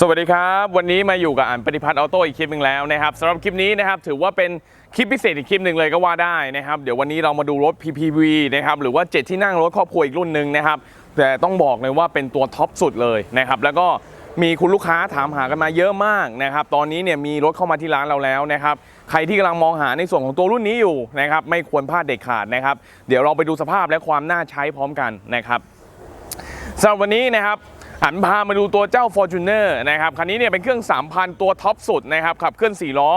สวัสดีครับ วันนี้มาอยู่กับอ่านปฏิพัฒน์ออโต้อีกคลิปหนึ่งแล้วนะครับสำหรับคลิปนี้นะครับถือว่าเป็นคลิปพิเศษอีกคลิปหนึ่งเลยก็ว่าได้นะครับเดี๋ยววันนี้เรามาดูรถ PPV นะครับหรือว่า 7 ที่นั่งรถครอบครัวอีกรุ่นหนึ่งนะครับแต่ต้องบอกเลยว่าเป็นตัวท็อปสุดเลยนะครับแล้วก็มีคุณลูกค้าถามหากันมาเยอะมากนะครับตอนนี้เนี่ยมีรถเข้ามาที่ร้านเราแล้วนะครับใครที่กำลังมองหาในส่วนของตัวรุ่นนี้อยู่นะครับไม่ควรพลาดเด็ดขาดนะครับเดี๋ยวเราไปดูสภาพและความน่าใช้พร้อมกันนะครับสำหรับวันนี้นะครับ หันพามาดูตัวเจ้า Fortuner นะครับคันนี้เนี่ยเป็นเครื่อง 3,000 ตัวท็อปสุดนะครับขับเคลื่อน 4 ล้อ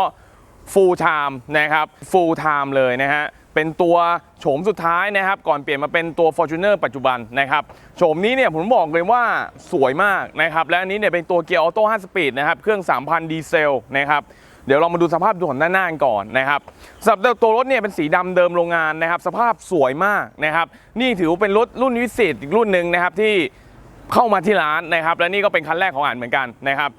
full time นะครับ full time เลยนะฮะเป็นตัวโฉมสุดท้ายนะครับ ก่อนเปลี่ยนมาเป็นตัว Fortuner ปัจจุบันนะครับโฉมนี้เนี่ยผมบอกเลยว่าสวยมากนะครับและอันนี้เนี่ยเป็นตัวเกียร์ออโต้5สปีดนะครับเครื่อง 3,000 ดีเซลนะครับเดี๋ยวเรามาดูสภาพด่วนด้านหน้ากันก่อนนะครับสำหรับตัวรถเนี่ยเป็นสีดำเดิมโรงงานนะครับ สภาพสวยมากนะครับ นี่ถือว่าเป็นรถรุ่นวิเศษอีกรุ่นหนึ่งนะครับที่ เข้ามาที่ร้านนะครับ และนี่ก็เป็นคันแรกของอ่านเหมือนกันนะครับ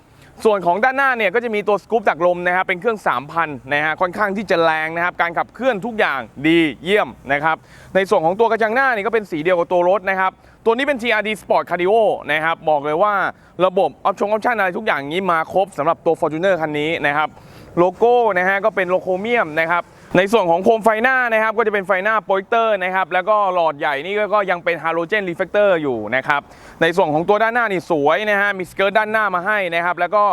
ส่วนของด้านหน้าเนี่ยก็จะมีตัวสกู๊ปตักลมนะครับเป็นเครื่อง 3,000นะฮะค่อนข้างที่จะแรงนะครับการขับเคลื่อนทุกอย่างดีเยี่ยมนะครับในส่วนของตัวกระจังหน้านี่ก็เป็นสีเดียวกับตัวรถนะครับตัวนี้เป็น TRD Sport Cardio นะครับบอกเลยว่าระบบออปชั่นออปชั่นอะไรทุกอย่างนี้มาครบสำหรับตัว Fortuner คันนี้นะครับ โลโก้นะฮะก็เป็นโลโคเมียมนะครับในส่วนของโคมไฟหน้านะครับก็จะเป็นไฟหน้าโปรเจคเตอร์นะครับแล้วก็หลอดใหญ่นี่ก็ยังเป็นฮาโลเจนรีเฟกเตอร์อยู่นะครับในส่วนของตัวด้านหน้านี่สวยนะฮะมีสเกิร์ตด้านหน้ามาให้นะครับแล้วก็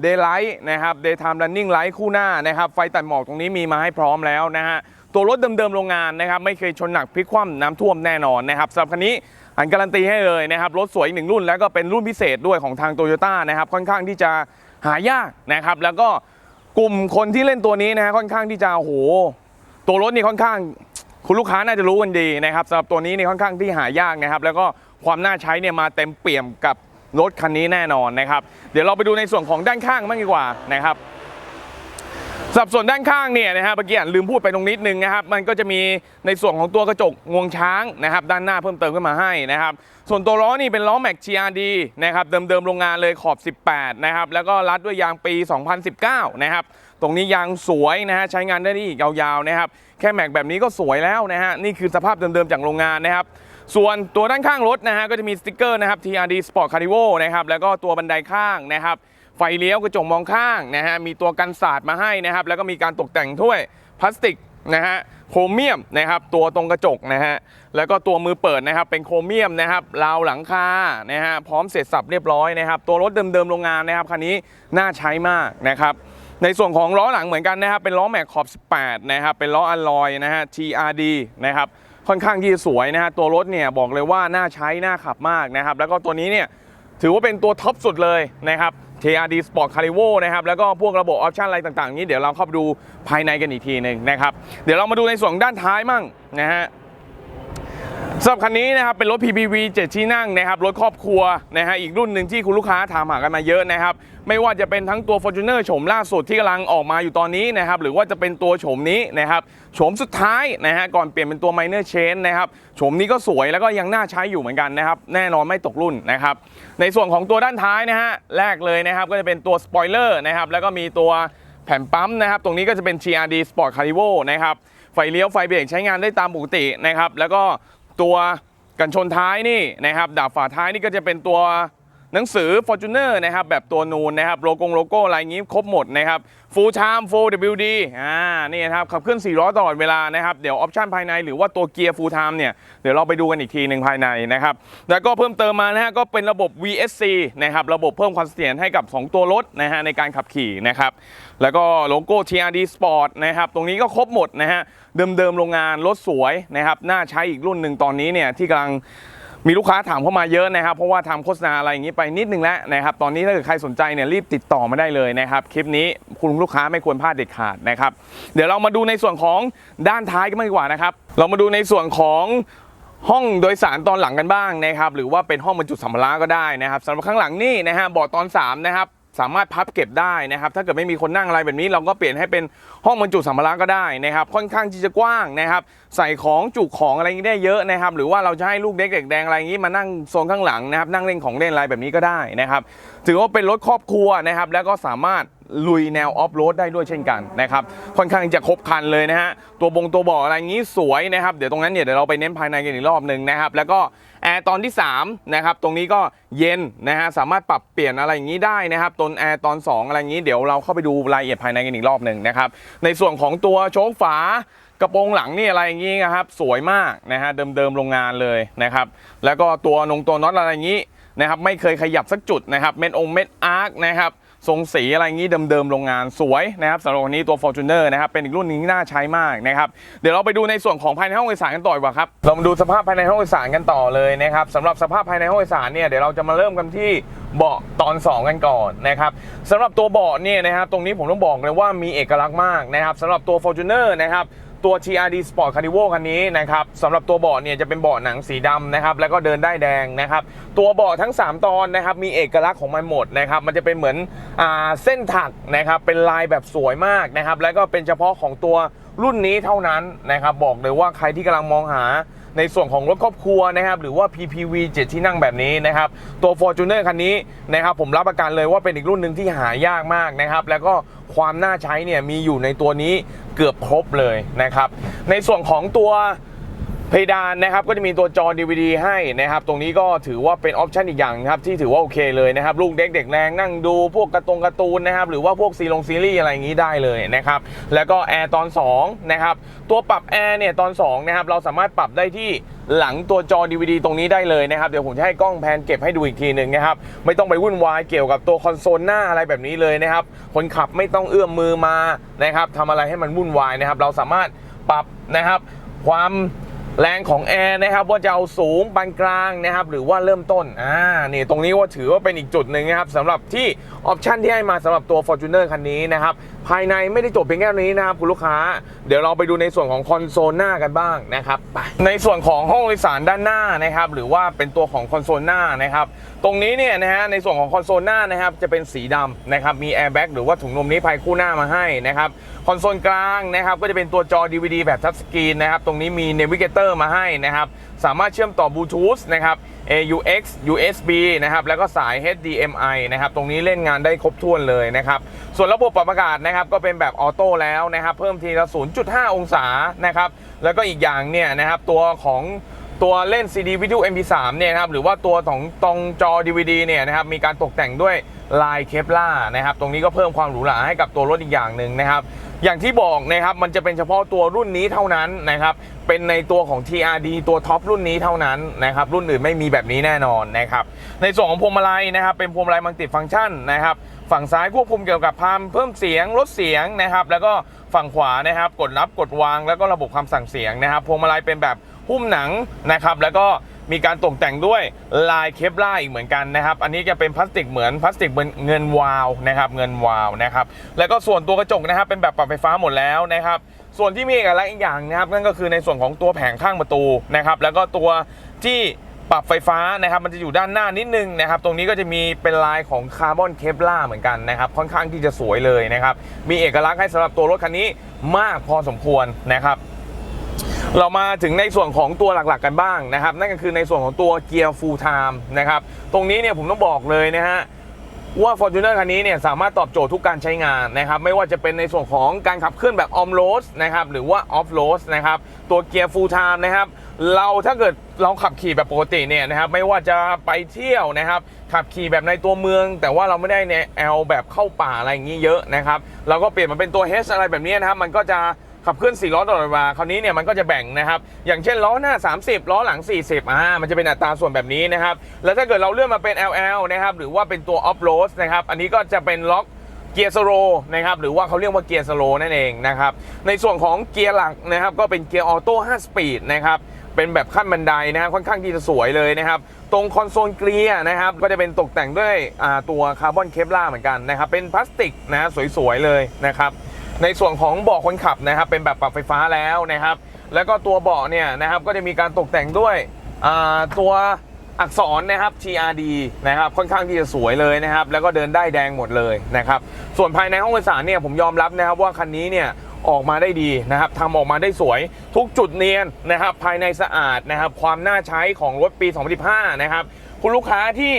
เดย์ไลท์นะครับเดย์ไทม์รันนิ่งไลท์คู่หน้านะครับไฟตัดหมอกตรงนี้มีมาให้พร้อมแล้วนะฮะตัวรถเดิมๆโรงงานนะครับไม่เคยชนหนักพลิกคว่ำน้ำท่วมแน่นอนนะครับสำหรับคันนี้อันการันตีให้เลยนะครับรถสวยอีกหนึ่งรุ่นแล้วก็เป็นรุ่นพิเศษด้วยของทางโตโยต้านะครับค่อนข้างที่จะหายากนะครับแล้วก็ กลุ่มคนที่เล่นตัวนี้นะฮะค่อนข้างที่จะโอ้โหตัวรถนี่ค่อนข้าง คุณลูกค้าน่าจะรู้กันดีนะครับสำหรับตัวนี้นี่ค่อนข้างที่หายากนะครับ แล้วก็ความน่าใช้เนี่ยมาเต็มเปี่ยมกับรถคันนี้แน่นอนนะครับ เดี๋ยวเราไปดูในส่วนของด้านข้างบ้างดีกว่านะครับ สับส่วนด้านข้างเนี่ยนะครับเมื่อกี้อ่านลืมพูดไปตรงนิดนึงนะครับ มันก็จะมีในส่วนของตัวกระจกงวงช้างนะครับ ด้านหน้าเพิ่มเติมขึ้นมาให้นะครับ ส่วนตัวล้อนี่เป็นล้อแม็ก GRD นะครับ เดิมๆโรงงานเลยขอบ 18 นะครับ แล้วก็รัดด้วยยางปี 2019 นะครับ ตรงนี้ยางสวยนะฮะใช้งานได้อีกยาวๆนะครับ แค่แม็กแบบนี้ก็สวยแล้วนะฮะนี่คือสภาพเดิมๆจากโรงงานนะครับส่วนตัวด้านข้างรถนะฮะก็จะมีสติกเกอร์นะครับ TRD Sport Carnival นะครับแล้วก็ตัวบันไดข้างนะครับ ไฟเลี้ยวกระจกมองข้างนะฮะมีตัวกันสาดมาให้นะครับ แล้วก็มีการตกแต่งถ้วยพลาสติกนะฮะโครเมียมนะครับตัวตรงกระจกนะฮะแล้วก็ตัวมือเปิดนะครับเป็นโครเมียมนะครับราวหลังคานะฮะพร้อมเสร็จสับเรียบร้อยนะครับ ตัวรถเดิมๆโรงงานนะครับคันนี้น่าใช้มากนะครับในส่วนของล้อหลังเหมือนกันนะครับ เป็นล้อแม็กขอบ 18 นะครับ เป็นล้ออลลอยนะฮะ TRD นะครับ ค่อนข้างที่สวยนะฮะ ตัวรถเนี่ยบอกเลยว่าน่าใช้ น่าขับมากนะครับ แล้วก็ตัวนี้เนี่ยถือว่าเป็นตัวท็อปสุดเลยนะครับ TRD Sport Carnivo นะครับแล้วก็พวกระบบออปชันอะไรต่างๆนี้เดี๋ยวเราเข้าไปดูภายในกันอีกทีหนึ่งนะครับเดี๋ยวเรามาดูในส่วนด้านท้ายมั่งนะฮะ สำหรับคันนี้นะครับเป็นรถ PPV 7 ที่นั่งนะครับรถครอบครัวนะฮะอีกรุ่นหนึ่งที่คุณลูกค้าถามหากันมาเยอะนะครับไม่ว่าจะเป็นทั้งตัว Fortuner โฉมล่าสุดที่กำลังออกมาอยู่ตอนนี้นะครับหรือว่าจะเป็นตัวโฉมนี้นะครับโฉมสุดท้ายนะฮะก่อนเปลี่ยนเป็นตัว Minor Change นะครับโฉมนี้ก็สวยแล้วก็ยังน่าใช้อยู่เหมือนกันนะครับแน่นอนไม่ตกรุ่นนะครับในส่วนของตัวด้านท้ายนะฮะแรกเลยนะครับก็จะเป็นตัวสปอยเลอร์นะครับแล้วก็มีตัวแผ่นปั๊มนะครับตรงนี้ก็จะเป็น TRD Sport Carnivo นะครับไฟเลี้ยวไฟเบรกใช้งานได้ตามปกตินะครับแล้วก็ ตัวกันชนท้ายนี่นะครับดาบฝาท้ายนี่ก็จะเป็นตัวหนังสือ Fortuner นะครับแบบตัวนูนนะครับโลโก้โลโก้อะไรอย่างงี้ครบหมดนะครับ Full Time Full WD อ่านี่ครับขับเคลื่อน4ล้อตลอดเวลานะครับ เดี๋ยวออปชันภายในหรือว่าตัวเกียร์ Full Time เนี่ย เดี๋ยวเราไปดูกันอีกทีหนึ่งภายในนะครับ แล้วก็เพิ่มเติมมานะฮะก็เป็นระบบ VSC นะครับ ระบบเพิ่มความเสถียรให้กับ 2 ตัวรถนะฮะในการขับขี่นะครับ แล้วก็โลโก้ TRD Sport นะครับ ตรงนี้ก็ครบหมดนะฮะเดิมๆโรงงานรถสวยนะครับน่าใช้อีกรุ่นหนึ่งตอนนี้เนี่ยที่กำลัง มีลูกค้าถามเข้ามาเยอะนะครับ เพราะว่าทำโฆษณาอะไรอย่างนี้ไปนิดนึงแล้วนะครับ ตอนนี้ถ้าเกิดใครสนใจเนี่ยรีบติดต่อมาได้เลยนะครับ คลิปนี้คุณลูกค้าไม่ควรพลาดเด็ดขาดนะครับ เดี๋ยวเรามาดูในส่วนของด้านท้ายกันมากดีกว่านะครับ เรามาดูในส่วนของห้องโดยสารตอนหลังกันบ้างนะครับ หรือว่าเป็นห้องบรรจุสัมภาระก็ได้นะครับสำหรับข้างหลังนี่นะฮะเบาะตอนสามนะครับ สามารถพับเก็บได้นะครับ ถ้าเกิดไม่มีคนนั่งอะไรแบบนี้ เราก็เปลี่ยนให้เป็นห้องบรรจุสัมภาระก็ได้นะครับ ค่อนข้างที่จะกว้างนะครับ ใส่ของจุของอะไรอย่างนี้ได้เยอะนะครับ หรือว่าเราจะให้ลูกเด็กเด็กแดงอะไรอย่างนี้มานั่งโซนข้างหลังนะครับ นั่งเล่นของเล่นอะไรแบบนี้ก็ได้นะครับ ถือว่าเป็นรถครอบครัวนะครับ แล้วก็สามารถ ลุยแนวออฟโรดได้ด้วยเช่นกันนะครับค่อนข้างจะครบคันเลยนะฮะตัวบงตัวบอกอะไรอย่างนี้สวยนะครับเดี๋ยวตรงนั้นเนี่ยเดี๋ยวเราไปเน้นภายในกันอีกรอบหนึ่งนะครับแล้วก็แอร์ตอนที่3นะครับตรงนี้ก็เย็นนะฮะสามารถปรับเปลี่ยนอะไรอย่างนี้ได้นะครับตนแอร์ตอน 2 อะไรอย่างนี้เดี๋ยวเราเข้าไปดูรายละเอียดภายในกันอีกรอบหนึ่งนะครับในส่วนของตัวโชคฝากระโปรงหลังนี่อะไรอย่างนี้นะครับสวยมากนะฮะเดิมๆโรงงานเลยนะครับแล้วก็ตัวนงตัวน็อตอะไรอย่างนี้นะครับไม่เคยขยับสักจุดนะครับเม็ดองเม็ดอาร์คนะครับ ทรงสีอะไรอย่างนี้เดิมๆโรงงานสวยนะครับสำหรับวันนี้ตัว Fortuner นะครับเป็นอีกรุ่นหนึงที่น่าใช้มากนะครับเดี๋ยวเราไปดูในส่วนของภายในห้องโดยสารกันต่อดีกว่าครับเรามาดูสภาพภายในห้องโดยสารกันต่อเลยนะครับสำหรับสภาพภายในห้องโดยสารเนี่ยเดี๋ยวเราจะมาเริ่มกันที่เบาะตอน 2 กันก่อนนะครับสำหรับตัวเบาะเนี่ยนะครับตรงนี้ผมต้องบอกเลยว่ามีเอกลักษณ์มากนะครับสำหรับตัว Fortuner นะครับ ตัว TRD Sport Carnival คันนี้นะครับสำหรับตัวเบาะเนี่ยจะเป็นเบาะหนังสีดำนะครับแล้วก็เดินได้แดงนะครับตัวเบาะทั้ง 3 ตอนนะครับมีเอกลักษณ์ของมันหมดนะครับมันจะเป็นเหมือนอเส้นถักนะครับเป็นลายแบบสวยมากนะครับแล้วก็เป็นเฉพาะของตัวรุ่นนี้เท่านั้นนะครับบอกเลยว่าใครที่กำลังมองหาในส่วนของรถครอบครัวนะครับหรือว่า PPV 7 ที่นั่งแบบนี้นะครับตัว Fortuner คันนี้นะครับผมรับประกันเลยว่าเป็นอีกรุ่นหนึ่งที่หายากมากนะครับแล้วก็ ความน่าใช้เนี่ยมีอยู่ในตัวนี้เกือบครบเลยนะครับ ในส่วนของตัว เพดานนะครับก็จะมีตัวจอ DVD ให้นะครับตรงนี้ก็ถือว่าเป็นออปชันอีกอย่างครับที่ถือว่าโอเคเลยนะครับลูกเด็กเด็กแรงนั่งดูพวกกระตงการ์ตูนนะครับหรือว่าพวกซีลงซีรีส์อะไรอย่างนี้ได้เลยนะครับแล้วก็แอร์ตอน2นะครับตัวปรับแอร์เนี่ยตอน2นะครับเราสามารถปรับได้ที่หลังตัวจอ DVD ตรงนี้ได้เลยนะครับ เดี๋ยวผมจะให้กล้องแพนเก็บให้ดูอีกทีหนึ่งนะครับ ไม่ต้องไปวุ่นวายเกี่ยวกับตัวคอนโซลหน้าอะไรแบบนี้เลยนะครับ คนขับไม่ต้องเอื้อมมือมานะครับทำอะไรให้มันวุ่นวายนะครับ เราสามารถปรับนะครับ ความ แรงของแอร์นะครับว่าจะเอาสูงปานกลางนะครับหรือว่าเริ่มต้นอ่านี่ตรงนี้ว่าถือว่าเป็นอีกจุดหนึ่งนะครับสำหรับที่ออปชันที่ให้มาสำหรับตัว Fortuner คันนี้นะครับภายในไม่ได้จบเพียงแค่นี้นะครับคุณลูกค้า เดี๋ยวเราไปดูในส่วนของคอนโซลหน้ากันบ้างนะครับไปในส่วนของห้องโดยสารด้านหน้านะครับหรือว่าเป็นตัวของคอนโซลหน้านะครับตรงนี้เนี่ยนะฮะในส่วนของคอนโซลหน้านะครับจะเป็นสีดำนะครับมีแอร์แบ็กหรือว่าถุงลมนิรภัยคู่หน้ามาให้นะครับคอนโซลกลางนะครับก็จะเป็นตัวจอ DVD แบบทัชสกรีนนะครับตรงนี้มีมาให้นะครับ สามารถเชื่อมต่อบลูทูธนะครับ AUX USB นะครับ แล้วก็สาย HDMI นะครับ ตรงนี้เล่นงานได้ครบถ้วนเลยนะครับ ส่วนระบบปรับอากาศนะครับ ก็เป็นแบบออโต้แล้วนะครับ เพิ่มทีละ 0.5 องศานะครับ แล้วก็อีกอย่างเนี่ยนะครับ ตัวของตัวเล่น CD Video MP3 เนี่ยนะครับ หรือว่าตัวของตรงจอ DVD เนี่ยนะครับ มีการตกแต่งด้วยลายเคปล่านะครับ ตรงนี้ก็เพิ่มความหรูหราให้กับตัวรถอีกอย่างหนึ่งนะครับอย่างที่บอกนะครับมันจะเป็นเฉพาะตัวรุ่นนี้เท่านั้นนะครับ เป็นในตัวของ TRD ตัวท็อปรุ่นนี้เท่านั้นนะครับรุ่นอื่นไม่มีแบบนี้แน่นอนนะครับในส่วนของพวงมาลัยนะครับเป็นพวงมาลัยมัลติฟังก์ชันนะครับฝั่งซ้ายควบคุมเกี่ยวกับพามเพิ่มเสียงลดเสียงนะครับแล้วก็ฝั่งขวานะครับกดรับกดวางแล้วก็ระบบคำสั่งเสียงนะครับพวงมาลัยเป็นแบบหุ้มหนังนะครับแล้วก็มีการตกแต่งด้วยลายเคปล่าอีกเหมือนกันนะครับ อันนี้จะเป็นพลาสติกเหมือนพลาสติกเงินวาวนะครับ เงินวาวนะครับ แล้วก็ส่วนตัวกระจกนะครับเป็นแบบปรับไฟฟ้าหมดแล้วนะครับ ส่วนที่มีเอกลักษณ์อีกอย่างนะครับนั่นก็คือในส่วนของตัวแผงข้างประตูนะครับแล้วก็ตัวที่ปรับไฟฟ้านะครับมันจะอยู่ด้านหน้านิดนึงนะครับตรงนี้ก็จะมีเป็นลายของคาร์บอนเคปล่าเหมือนกันนะครับค่อนข้างที่จะสวยเลยนะครับมีเอกลักษณ์ให้สำหรับตัวรถคันนี้มากพอสมควรนะครับเรามาถึงในส่วนของตัวหลักๆกันบ้างนะครับ นั่นก็คือในส่วนของตัวเกียร์ full time นะครับตรงนี้เนี่ยผมต้องบอกเลยนะฮะ ว่า Fortuner คันนี้เนี่ยสามารถตอบโจทย์ทุกการใช้งานนะครับไม่ว่าจะเป็นในส่วนของการขับเคลื่อนแบบ on road นะครับหรือว่า off road นะครับตัวเกียร์ full time นะครับเราถ้าเกิดเราขับขี่แบบปกติเนี่ยนะครับไม่ว่าจะไปเที่ยวนะครับขับขี่แบบในตัวเมือง แต่ว่าเราไม่ได้ในแอลแบบเข้าป่าอะไรอย่างนี้เยอะนะครับเราก็เปลี่ยนมาเป็นตัว H อะไรแบบนี้นะครับมันก็จะ ขับเคลื่อน4ล้อตลอดเวลาคราวนี้เนี่ยมันก็จะแบ่งนะครับ อย่างเช่นล้อหน้า 30 ล้อหลัง 40อ่ามันจะเป็นอัตราส่วนแบบนี้นะครับ แล้วถ้าเกิดเราเลื่อนมาเป็น LL นะครับ หรือว่าเป็นตัว off road นะครับ อันนี้ก็จะเป็นล็อกเกียร์สโลนะครับหรือว่าเขาเรียกว่าเกียร์สโลนั่นเองนะครับในส่วนของเกียร์หลักนะครับก็เป็นเกียร์ออโต้5สปีดนะครับเป็นแบบขั้นบันไดนะครับค่อนข้างที่จะสวยเลยนะครับตรงคอนโซลเกียร์นะครับก็จะเป็นตกแต่งด้วยตัวคาร์บอนเคปล่าเหมือนกันนะครับเป็นพลาสติกนะสวยๆเลยนะครับ ในส่วนของเบาะคนขับนะครับเป็นแบบปรับไฟฟ้าแล้วนะครับ แล้วก็ตัวเบาะเนี่ยนะครับก็จะมีการตกแต่งด้วยตัวอักษรนะครับ TRD นะครับค่อนข้างที่จะสวยเลยนะครับ แล้วก็เดินได้แดงหมดเลยนะครับ ส่วนภายในห้องโดยสารเนี่ยผมยอมรับนะครับว่าคันนี้เนี่ยออกมาได้ดีนะครับทำออกมาได้สวยทุกจุดเนียนนะครับ ภายในสะอาดนะครับ ความน่าใช้ของรถปี 2015 นะครับ คุณลูกค้าที่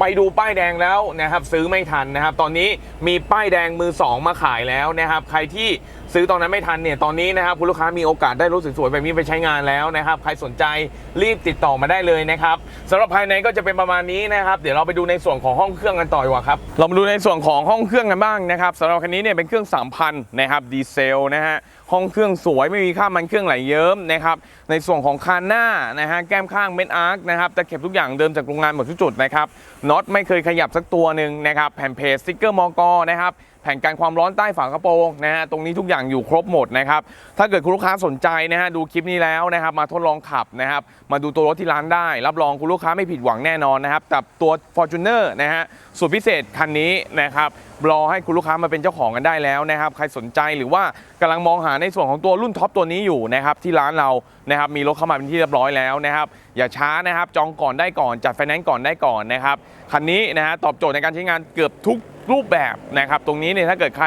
ไปดูป้ายแดงแล้วนะครับซื้อไม่ทันนะครับ ตอนนี้มีป้ายแดงมือ 2 มาขายแล้วนะครับ ใครที่ซื้อตอนนั้นไม่ทันเนี่ยตอนนี้นะครับคุณลูกค้ามีโอกาสได้รถสวยๆแบบนี้ไปใช้งานแล้วนะครับ ใครสนใจรีบติดต่อมาได้เลยนะครับสำหรับภายในก็จะเป็นประมาณนี้นะครับ เดี๋ยวเราไปดูในส่วนของห้องเครื่องกันต่อดีกว่าครับเรามาดูในส่วนของห้องเครื่องกันบ้างนะครับสำหรับคันนี้เนี่ยเป็นเครื่อง 3,000 นะครับดีเซลนะฮะห้องเครื่องสวยไม่มีค่ามันเครื่องไหลเยิ้มนะครับในส่วนของคานหน้านะฮะแก้มข้างเม็ดอาร์คนะครับตะเข็บทุกอย่างเดิมจากโรงงานหมดทุกจุดนะครับน็อตไม่เคยขยับสักตัวหนึ่งนะครับแผ่นเพจสติ๊กเกอร์มอกนะครับแผ่นกันความร้อนใต้ฝากระโปรงนะฮะตรงนี้ทุกอย่างอยู่ครบหมดนะครับถ้าเกิดคุณลูกค้าสนใจนะฮะดูคลิปนี้แล้วนะครับมาทดลองขับนะครับมาดูตัวรถที่ร้านได้ รับรองคุณลูกค้าไม่ผิดหวังแน่นอนนะครับกับตัว Fortuner นะฮะสุดพิเศษคันนี้นะครับรอให้คุณลูกค้ามาเป็นเจ้าของกันได้แล้วนะครับใครสนใจหรือว่าำลังมองหาในส่วนของตัวรุ่นท็อปตัวนี้อยู่นะครับที่ร้านเรานะครับมีรถเข้ามาเป็นที่เรียบร้อยแล้วนะครับอย่าช้านะครับจองก่อนได้ก่อนจัดไฟแนนซ์ก่อนได้ก่อนนะครับคันนี้นะฮะตอบโจทย์ในการใช้งานเกือบทุกรูปแบบนะครับตรงนี้เนี่ยถ้าเกิดใคร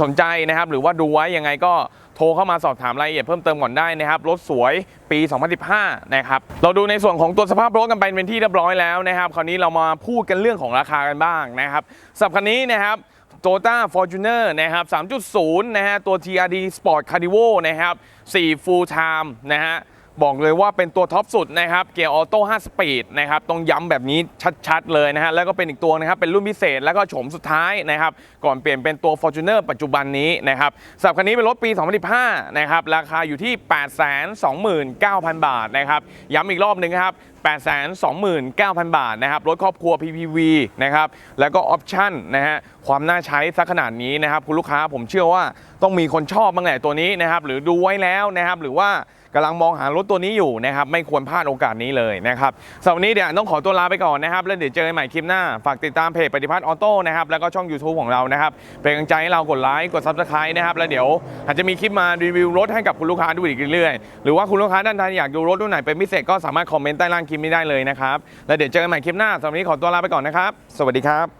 สนใจนะครับหรือว่าดูไว้ยังไงก็โทรเข้ามาสอบถามรายละเอียดเพิ่มเติมก่อนได้นะครับรถสวยปี 2015 นะครับเราดูในส่วนของตัวสภาพรถกันไปเป็นที่เรียบร้อยแล้วนะครับ คราวนี้เรามาพูดกันเรื่องของราคากันบ้างนะครับสำหรับคันนี้นะครับ Toyota Fortuner นะครับ3.0 นะฮะ ตัว TRD Sport Carnivo นะครับ4 Full Time นะฮะ บอกเลยว่าเป็นตัวท็อปสุดนะครับ เกียร์ออโต้5สปีดนะครับ ต้องย้ำแบบนี้ชัดๆเลยนะฮะ แล้วก็เป็นอีกตัวนะครับ เป็นรุ่นพิเศษแล้วก็โฉมสุดท้ายนะครับ ก่อนเปลี่ยนเป็นตัว Fortuner ปัจจุบันนี้นะครับสำหรับคันนี้เป็นรถปี 2015 นะครับ ราคาอยู่ที่ 829,000 บาทนะครับ ย้ำอีกรอบหนึ่งครับ829,000 บาทนะครับรถครอบครัว PPV นะครับแล้วก็ออปชั่นนะฮะความน่าใช้สักขนาดนี้นะครับคุณลูกค้าผมเชื่อว่าต้องมีคนชอบบ้างแหละตัวนี้นะครับหรือดูไว้แล้วนะครับหรือว่า กำลังมองหารถตัวนี้อยู่นะครับไม่ควรพลาดโอกาสนี้เลยนะครับสำหรับวันนี้เดี๋ยวต้องขอตัวลาไปก่อนนะครับแล้วเดี๋ยวเจอกันใหม่คลิปหน้าฝากติดตามเพจปฏิพัฒน์ออโต้นะครับแล้วก็ช่อง YouTube ของเรานะครับเป็นกำลังใจให้เรากดไลค์กด Subscribe นะครับแล้วเดี๋ยวอาจจะมีคลิปมารีวิวรถให้กับคุณลูกค้าดูอีกเรื่อยๆหรือว่าคุณลูกค้าท่านใดอยากดูรถรุ่นไหนเป็นพิเศษก็สามารถคอมเมนต์ใต้ล่างคลิปนี้ได้เลยนะครับแล้วเดี๋ยวเจอกันใหม่คลิปหน้าสำหรับวันนี้ขอตัวลาไปก่อนนะครับ สวัสดีครับ